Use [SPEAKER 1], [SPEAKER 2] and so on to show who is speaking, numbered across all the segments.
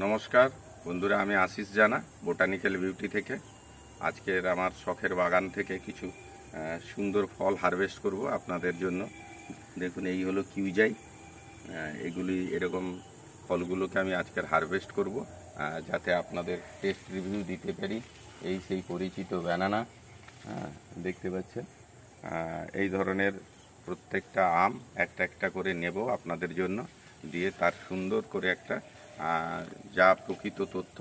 [SPEAKER 1] নমস্কার। বন্ধুরা, আমি আশিস জানা, বোটানিক্যাল বিউটি থেকে। আজকের আমার শখের বাগান থেকে কিছু সুন্দর ফল হারভেস্ট করব আপনাদের জন্য। দেখুন, এই হলো কিউজাই। এগুলি এরকম ফলগুলোকে আমি আজকের হারভেস্ট করব যাতে আপনাদের টেস্ট রিভিউ দিতে পারি। এই সেই পরিচিত ব্যানানা দেখতে পাচ্ছেন। এই ধরনের প্রত্যেকটা আম একটা একটা করে নেব আপনাদের জন্য, দিয়ে তার সুন্দর করে একটা যা প্রকৃত তথ্য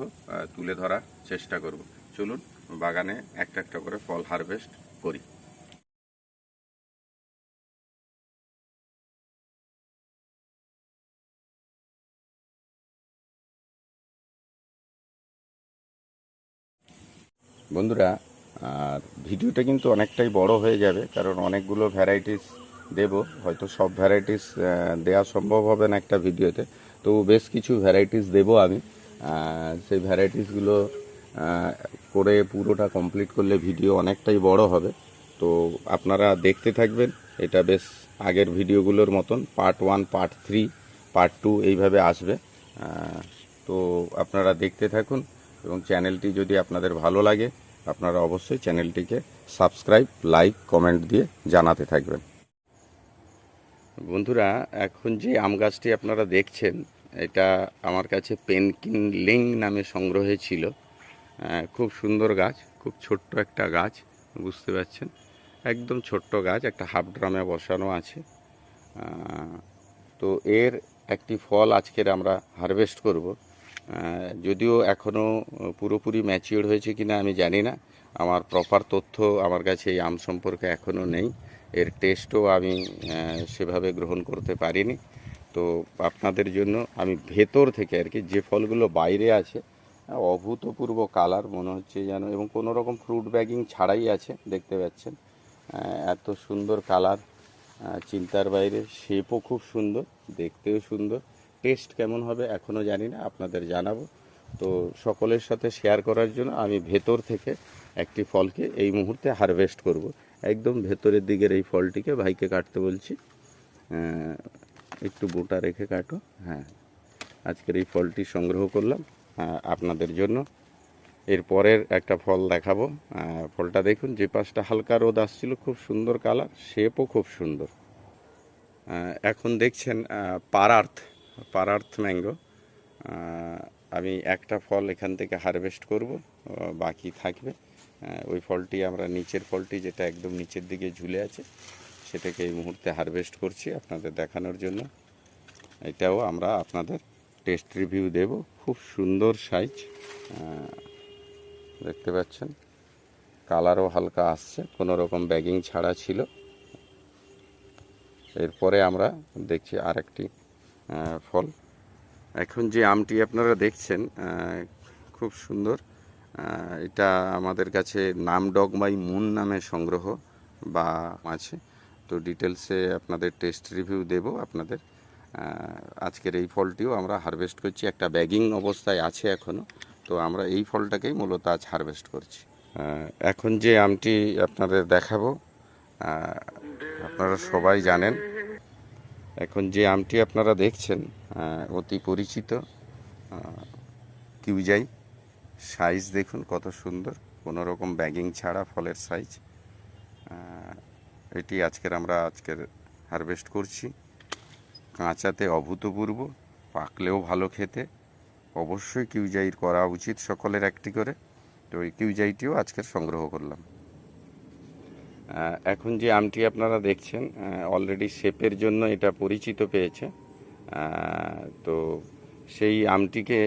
[SPEAKER 1] তুলে ধরার চেষ্টা করব। চলুন, বাগানে একটা একটা করে ফল হারভেস্ট করি। বন্ধুরা, আর ভিডিওটা কিন্তু অনেকটাই বড় হয়ে যাবে, কারণ অনেকগুলো ভ্যারাইটিস দেব। হয়তো সব ভ্যারাইটিস দেওয়া সম্ভব হবে না একটা ভিডিওতে। তো বেশ কিছু ভ্যারাইটিস দেব আমি। সেই ভ্যারাইটিসগুলো করে পুরোটা কমপ্লিট করলে ভিডিও অনেকটাই বড় হবে। তো আপনারা দেখতে থাকবেন, এটা বেশ আগের ভিডিওগুলোর মতন part one part three part two এইভাবে আসবে। তো আপনারা দেখতে থাকুন এবং চ্যানেলটি যদি আপনাদের ভালো লাগে, আপনারা অবশ্যই চ্যানেলটিকে সাবস্ক্রাইব লাইক কমেন্ট দিয়ে জানাতে থাকবেন। বন্ধুরা, এখন যে আম গাছটি আপনারা দেখছেন এটা আমার কাছে পেনকিন লিং নামে সংগ্রহে ছিল। খুব সুন্দর গাছ, খুব ছোট্ট একটা গাছ, বুঝতে পারছেন? একদম ছোট্ট গাছ, একটা হাফ ড্রামে বসানো আছে। তো এর একটি ফল আজকের আমরা হারভেস্ট করব। যদিও এখনও পুরোপুরি ম্যাচিওর হয়েছে কিনা আমি জানি না। আমার প্রপার তথ্য আমার কাছে এই আম সম্পর্কে এখনও নেই। এর টেস্টও আমি সেভাবে গ্রহণ করতে পারিনি। তো আপনাদের জন্য আমি ভেতর থেকে আর কি যে ফলগুলো বাইরে আছে, অভূতপূর্ব কালার মনে হচ্ছে যেন, এবং কোনো রকম ফ্রুট ব্যাগিং ছাড়াই আছে, দেখতে পাচ্ছেন। এত সুন্দর কালার চিন্তার বাইরে শেপও খুব সুন্দর, দেখতেও সুন্দর। টেস্ট কেমন হবে এখনও জানি না, আপনাদের জানাব। তো সকলের সাথে শেয়ার করার জন্য আমি ভেতর থেকে একটি ফলকে এই মুহূর্তে হারভেস্ট করব। একদম ভেতরের দিকের এই ফলটিকে ভাইকে কাটতে বলছি। একটু বোটা রেখে কাটো। হ্যাঁ। আজকের এই ফলটি সংগ্রহ করলাম আপনাদের জন্য। এরপরের একটা ফল দেখাবো। ফলটা দেখুন যে পাশটা হালকা রোদ আসছিল খুব সুন্দর কালার শেপও খুব সুন্দর। এখন দেখছেন পারার্থ পারার্থ ম্যাঙ্গো। আমি একটা ফল এখান থেকে হারভেস্ট করব বাকি থাকবে। ওই ফলটি আমরা নিচের ফলটি যেটা একদম নিচের দিকে ঝুলে আছে সেটাকে এই মুহূর্তে হারভেস্ট করছি আপনাদের দেখানোর জন্য। এটাও আমরা আপনাদের টেস্ট রিভিউ দেব। খুব সুন্দর সাইজ দেখতে পাচ্ছেন। কালারও হালকা আসছে, কোনো রকম ব্যাগিং ছাড়া ছিল। এরপরে আমরা দেখছি আরেকটি ফল। এখন যে আমটি আপনারা দেখছেন খুব সুন্দর। এটা আমাদের কাছে নাম ডগমাই মুন নামে সংগ্রহ বা আছে। তো ডিটেলসে আপনাদের টেস্ট রিভিউ দেব আপনাদের। আজকের এই ফলটিও আমরা হারভেস্ট করছি। একটা ব্যাগিং অবস্থায় আছে এখনও তো আমরা এই ফলটাকেই মূলত আজ হারভেস্ট করছি। এখন যে আমটি আপনাদের দেখাবো আপনারা সবাই জানেন। এখন যে আমটি আপনারা দেখছেন অতি পরিচিত কিউজাই। সাইজ দেখুন কত সুন্দর। কোনো রকম ব্যাগিং ছাড়া ফলের সাইজ এটি আজকের আমরা আজকের হারভেস্ট করছি। কাঁচাতে অভূতপূর্ব, পাকলেও ভালো খেতে। অবশ্যই কিউজাইর করা উচিত সকলের একটি করে। তো এই কিউজাইটিও আজকের সংগ্রহ করলাম। এখন যে আমটি আপনারা দেখছেন অলরেডি শেপের জন্য এটা পরিচিত পেয়েছে। তো সেই আমটিকে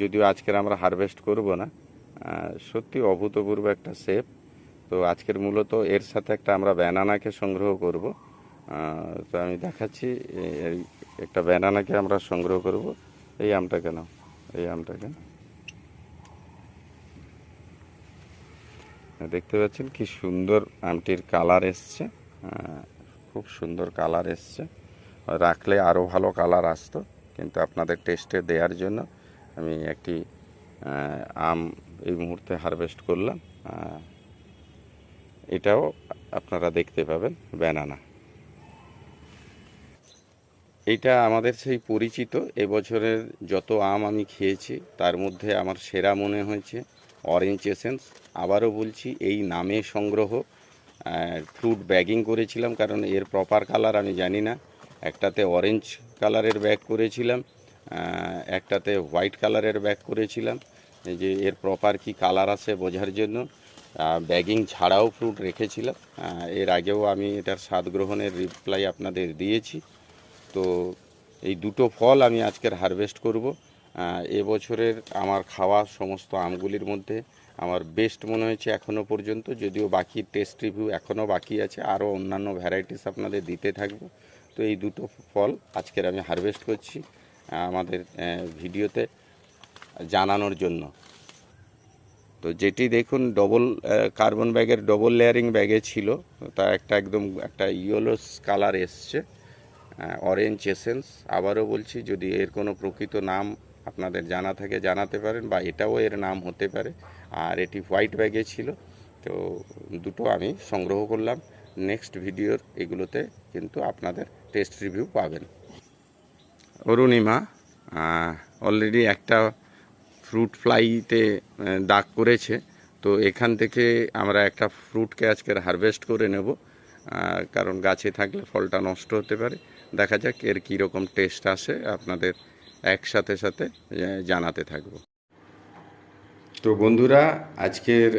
[SPEAKER 1] যদিও আজকের আমরা হারভেস্ট করব না সত্যি অভূতপূর্ব একটা শেপ। তো আজকের মূলত এর সাথে একটা আমরা ব্যানানাকে সংগ্রহ করব। তো আমি দেখাচ্ছি একটা ব্যানানাকে আমরা সংগ্রহ করব। এই আমটা কেন? এই আমটা কেন? দেখতে পাচ্ছেন কি সুন্দর আমটির কালার এসছে। খুব সুন্দর কালার এসছে। রাখলে আরও ভালো কালার আসতো, কিন্তু আপনাদের টেস্টে দেওয়ার জন্য আমি একটি আম এই মুহূর্তে হারভেস্ট করলাম। এটাও আপনারা দেখতে পাবেন ব্যানানা এটা আমাদের সেই পরিচিত, এবছরের যত আম আমি খেয়েছি, তার মধ্যে আমার সেরা মনে হয়েছে অরেঞ্জ এসেন্স আবারও বলছি, এই নামে সংগ্রহ ফ্রুট ব্যাগিং করেছিলাম, কারণ এর প্রপার কালার আমি জানি না। একটাতে অরেঞ্জ কালারের ব্যাগ করেছিলাম একটাতে হোয়াইট কালারের ব্যাগ করেছিলাম। যে এর প্রপার কি কালার আছে বোঝার জন্য। ব্যাগিং ছাড়াও ফ্রুট রেখেছিলাম। এর আগেও আমি এটার স্বাদ গ্রহণের রিপ্লাই আপনাদের দিয়েছি। তো এই দুটো ফল আমি আজকের হারভেস্ট করব। এবছরের আমার খাওয়া সমস্ত আমগুলির মধ্যে আমার বেস্ট মনে হয়েছে এখনও পর্যন্ত। যদিও বাকি টেস্ট রিভিউ এখনও বাকি আছে, আরও অন্যান্য ভ্যারাইটিস আপনাদের দিতে থাকব। তো এই দুটো ফল আজকের আমি হারভেস্ট করছি আমাদের ভিডিওতে জানানোর জন্য। তো যেটি দেখুন ডবল কার্বন ব্যাগের ডবল লেয়ারিং ব্যাগে ছিল। তা একটা একদম একটা ইয়েলো কালার এসছে অরেঞ্জ এসেন্স আবারও বলছি, যদি এর কোনো প্রকৃত নাম আপনাদের জানা থাকে, জানাতে পারেন বা এটাও এর নাম হতে পারে। আর এটি হোয়াইট ব্যাগে ছিল, তো দুটো আমি সংগ্রহ করলাম। নেক্সট ভিডিওর এগুলোতে কিন্তু আপনাদের টেস্ট রিভিউ পাবেন। অরুণিমা অলরেডি একটা ফ্রুট ফ্লাইতে দাগ করেছে। তো এখান থেকে আমরা একটা ফ্রুটকে আজকের হারভেস্ট করে নেব। কারণ গাছে থাকলে ফলটা নষ্ট হতে পারে। দেখা যাক এর কীরকম টেস্ট আসে। আপনাদের একসাথে সাথে জানাতে থাকব। তো বন্ধুরা, আজকের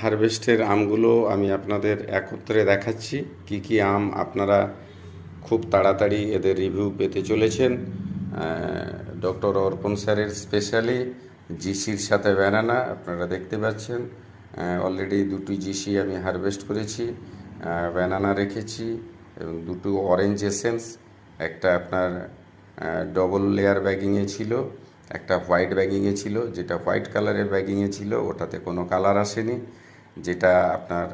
[SPEAKER 1] হারভেস্টের আমগুলো আমি আপনাদের একত্রে দেখাচ্ছি। কি কি আম আপনারা খুব তাড়াতাড়ি এদের রিভিউ পেতে চলেছেন। ডক্টর অর্পণ স্যারের স্পেশালি জিসির সাথে ব্যানানা, আপনারা দেখতে পাচ্ছেন। অলরেডি দুটি জিসি আমি হারভেস্ট করেছি ব্যানানা রেখেছি এবং দুটো অরেঞ্জ এসেন্স একটা আপনার ডবল লেয়ার ব্যাগিংয়ে ছিল, একটা হোয়াইট ব্যাগিংয়ে ছিল, যেটা হোয়াইট কালারের ব্যাগিংয়ে ছিল, ওটাতে কোনো কালার আসেনি। যেটা আপনার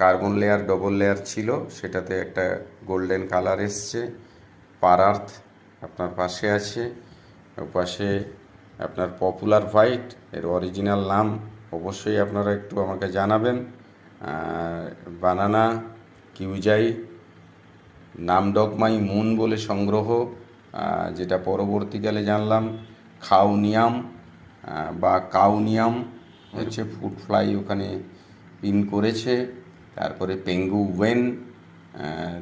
[SPEAKER 1] কার্বন লেয়ার ডবল লেয়ার ছিল, সেটাতে একটা গোল্ডেন কালার এসছে, পারার্থ আপনার পাশে আছে পাশে আপনার পপুলার হোয়াইট এর অরিজিনাল নাম অবশ্যই আপনারা একটু আমাকে জানাবেন। বানানা কিউজাই নামডকমাই মুন বলে সংগ্রহ যেটা পরবর্তীকালে জানলাম। খাউনিয়াম বা কাউনিয়াম হচ্ছে ফুড ফ্লাই ওখানে পিন করেছে। তারপরে পেঙ্গু ওয়েন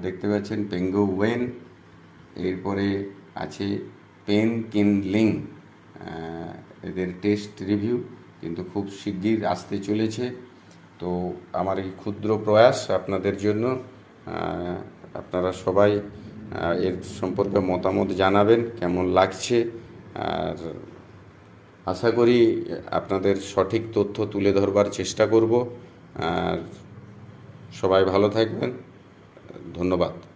[SPEAKER 1] দেখতে পাচ্ছেন পেঙ্গু ওয়েন এরপরে আছে পেন কিনলিং আহ, এদের টেস্ট রিভিউ কিন্তু খুব শিগগির আসতে চলেছে। তো আমার এই ক্ষুদ্র প্রয়াস আপনাদের জন্য আপনারা সবাই এর সম্পর্কে মতামত জানাবেন, কেমন লাগছে। আর আশা করি আপনাদের সঠিক তথ্য তুলে ধরবার চেষ্টা করব। আর সবাই ভালো থাকবেন। ধন্যবাদ।